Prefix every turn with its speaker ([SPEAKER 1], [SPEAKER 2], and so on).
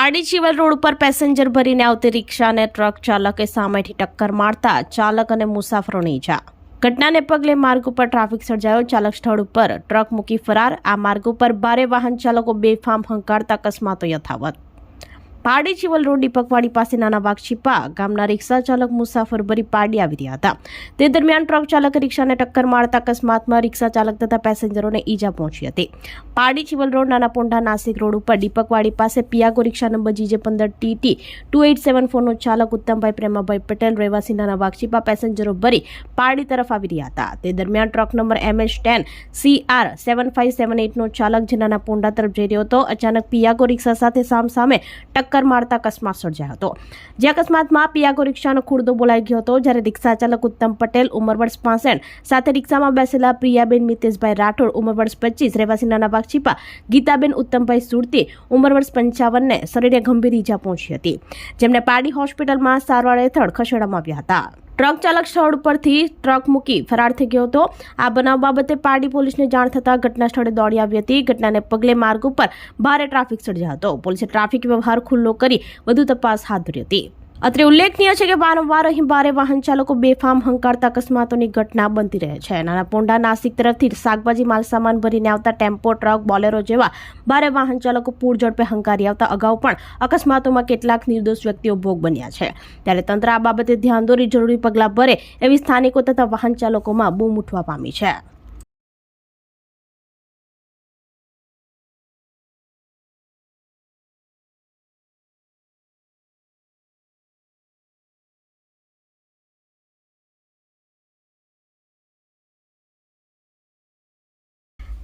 [SPEAKER 1] Pardi Chival road ઉપર passenger ભરીને આવતી રિક્ષાને ટ્રક ચાલકે સામેથી ટક્કર મારતા ચાલક અને મુસાફરોની ઈજા. ઘટનાને પગલે માર્ગ ઉપર ટ્રાફિક સર્જાયો. ચાલક સ્થળ ઉપર ટ્રક મૂકી ફરાર. આ માર્ગ ઉપર ભારે વાહન ચાલકો બેફામ હંકારતા અકસ્માતો યથાવત. પારડી ચીવલ રોડ દીપકવાડી પાસે નાના વાઘછીપા ગામના રિક્ષા ચાલક મુસાફર ભરી પારડી આવી રહ્યા હતા. તે દરમિયાન ટ્રક ચાલક રિક્ષાને ટક્કર મારતા અકસ્માતમાં રિક્ષા ચાલક તથા પેસેન્જરોને ઈજા પહોંચી હતી. પારડી ચીવલ રોડ નાના પોંઢા નાસિક રોડ ઉપર દીપકવાડી પાસે પિયાગો રિક્ષા નંબર જીજે પંદર ટીટી ટુ એઇટ સેવન ફોરનો ચાલક ઉત્તમભાઈ પ્રેમાભાઈ પટેલ રહેવાસી નાના વાઘછીપા પેસેન્જરો ભરી પારડી તરફ આવી રહ્યા હતા. તે દરમિયાન truck number MH ten C R seven five seven એઇટનો ચાલક જે નાના પોંઢા તરફ જઈ રહ્યો હતો અચાનક પિયાગો રિક્ષા સાથે સામસામે ટક્કર મારતા અકસ્માત સર્જાયો હતો. જે અકસ્માતમાં પિયાગો રિક્ષાનો ખુરદો બોલાઈ ગયો હતો. જ્યારે રિક્ષા ચાલક ઉત્તમ પટેલ, ઉંમર વર્ષ પાસઠ, સાથે રિક્ષામાં બેસેલા પ્રિયાબેન મિતેશભાઈ રાઠોડ, ઉંમર વર્ષ પચીસ, રહેવાસી નાના બાગચીપા ગીતાબેન ઉત્તમભાઈ સુરતી, ઉંમર વર્ષ પંચાવનને શરીરે ગંભીર ઈજા પહોંચી હતી. જેમને પાડી હોસ્પિટલમાં સારવાર હેઠળ ખસેડવામાં આવ્યા હતા. ટ્રક ચાલક સ્થળ ઉપરથી ટ્રક મૂકી ફરાર થઈ ગયો હતો. આ બનાવ બાબતે પારડી પોલીસને જાણ થતાં ઘટના સ્થળે દોડી આવી હતી. ઘટનાને પગલે માર્ગ ઉપર ભારે ટ્રાફિક સર્જાયો હતો. પોલીસે ટ્રાફિક વ્યવહાર ખુલ્લો કરી વધુ તપાસ હાથ ધરી હતી. અત્રે ઉલ્લેખનીય છે કે વારંવાર અહીં ભારે વાહન ચાલકો બેફામ હંકારતા અકસ્માતોની ઘટના બનતી રહે છે. નાના પોંડા નાસિક તરફથી શાકભાજી, માલસામાન ભરીને આવતા ટેમ્પો, ટ્રક, બોલેરો જેવા ભારે વાહન ચાલકો પૂર ઝડપે હંકારી આવતા અગાઉ પણ અકસ્માતોમાં કેટલાક નિર્દોષ વ્યક્તિઓ ભોગ બન્યા છે. ત્યારે તંત્ર આ બાબતે ધ્યાન દોરી જરૂરી પગલાં ભરે એવી સ્થાનિકો તથા વાહન ચાલકોમાં બૂમ ઉઠવા પામી છે.